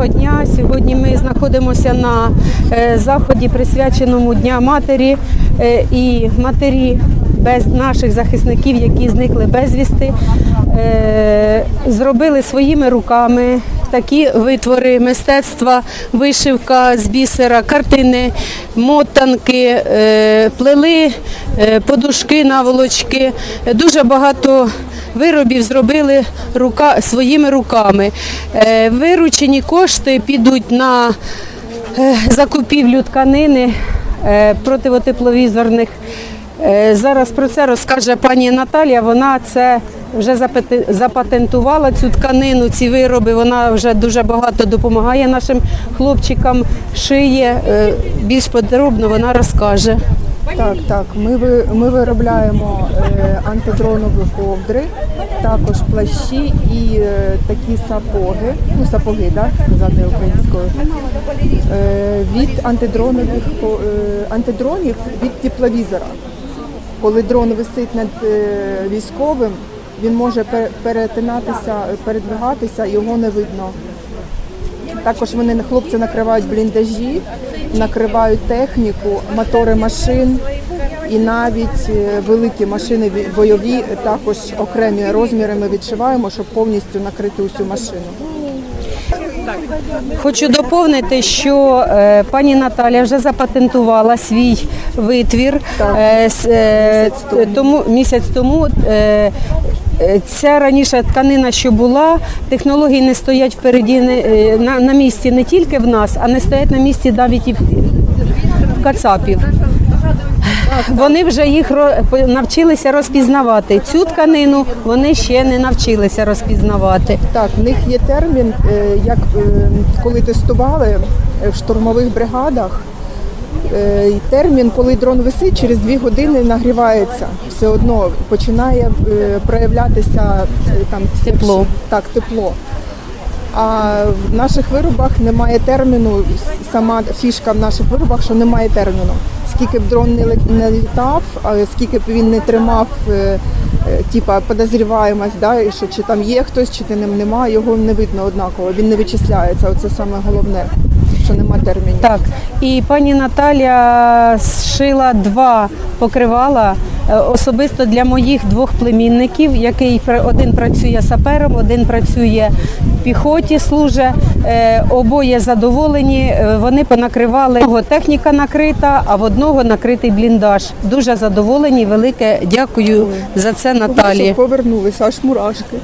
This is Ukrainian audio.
Доброго дня. Сьогодні ми знаходимося на е, заході, присвяченому Дня матері Е, і матері без наших захисників, які зникли безвісти, е, зробили своїми руками такі витвори мистецтва, вишивка з бісера, картини, мотанки, е, плели е, подушки, наволочки. Дуже багато виробів зробили рука, своїми руками. Е, Виручені кошти підуть на закупівлю тканини противотепловізорних. Зараз про це розкаже пані Наталія. Вона це вже запатентувала цю тканину, ці вироби. Вона вже дуже багато допомагає нашим хлопчикам, шиє. Е, Більш подробно вона розкаже. Так, так. Ми, ми виробляємо е, антидронові ковдри, також плащі і е, такі сапоги, ну сапоги, да, сказати українською, від антидронових антидронів від тепловізора. Коли дрон висить над військовим, він може пе- перетинатися, передвигатися, його не видно. Також вони хлопці накривають бліндажі, накривають техніку, мотори машин і навіть е, великі машини бойові також окремі розміри ми відшиваємо, щоб повністю накрити усю машину. Хочу доповнити, що е, пані Наталя вже запатентувала свій витвір Е, е, Місяць тому. місяць тому. е, Ця раніше тканина, що була, технології не стоять впереді е, на, на місці не тільки в нас, а не стоять на місці навіть і в, кацапів. Вони вже їх навчилися розпізнавати. Цю тканину вони ще не навчилися розпізнавати. Так, в них є термін, е, як е, коли тестували е, в штурмових бригадах. Е, Термін, коли дрон висить, через дві години нагрівається. Все одно починає е, проявлятися е, там Тепло. Так, тепло. А в наших виробах немає терміну. Сама фішка в наших виробах, що немає терміну. Скільки б дрон не літав, а скільки б він не тримав, типа подозріваємось, да, і що чи там є хтось, чи ним немає, його не видно однаково. Він не вичисляється. Оце саме головне, що нема термінів. Так, і пані Наталя зшила два покривала е, особисто для моїх двох племінників, який один працює сапером, один працює в піхоті, служить. Е, Обоє задоволені. Е, Вони понакривали одного техніка накрита, а в одного накритий бліндаж. Дуже задоволені. Велике дякую за це Наталі. Повернулися, аж мурашки.